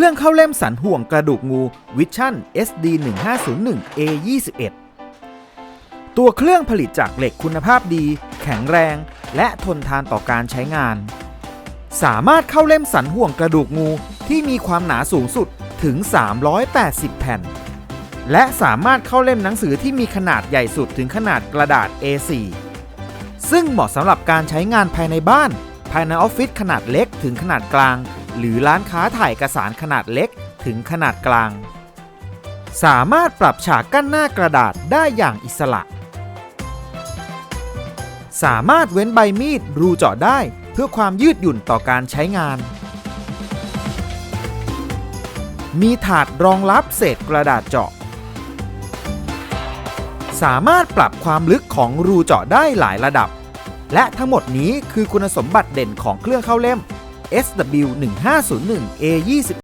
ครื่องเข้าเล่มสันห่วงกระดูกงู Vision SD 1501 A 21ตัวเครื่องผลิตจากเหล็กคุณภาพดี แข็งแรง และทนทานต่อการใช้งาน สามารถเข้าเล่มสันห่วงกระดูกงูที่มีความหนาสูงสุดถึง 380 แผ่น และสามารถเข้าเล่มหนังสือที่มีขนาดใหญ่สุดถึงขนาดกระดาษ A4 ซึ่งเหมาะสำหรับการใช้งานภายในบ้าน ภายในออฟฟิศขนาดเล็กถึงขนาดกลาง หรือร้านค้าถ่ายเอกสารขนาดเล็กถึงขนาดกลาง สามารถปรับฉากกั้นหน้ากระดาษได้อย่างอิสระ สามารถเว้นใบมีดรูเจาะได้เพื่อความยืดหยุ่นต่อการใช้งาน มีถาดรองรับเศษกระดาษเจาะ สามารถปรับความลึกของรูเจาะได้หลายระดับ และทั้งหมดนี้คือคุณสมบัติเด่นของเครื่องเข้าเล่ม SW1501A20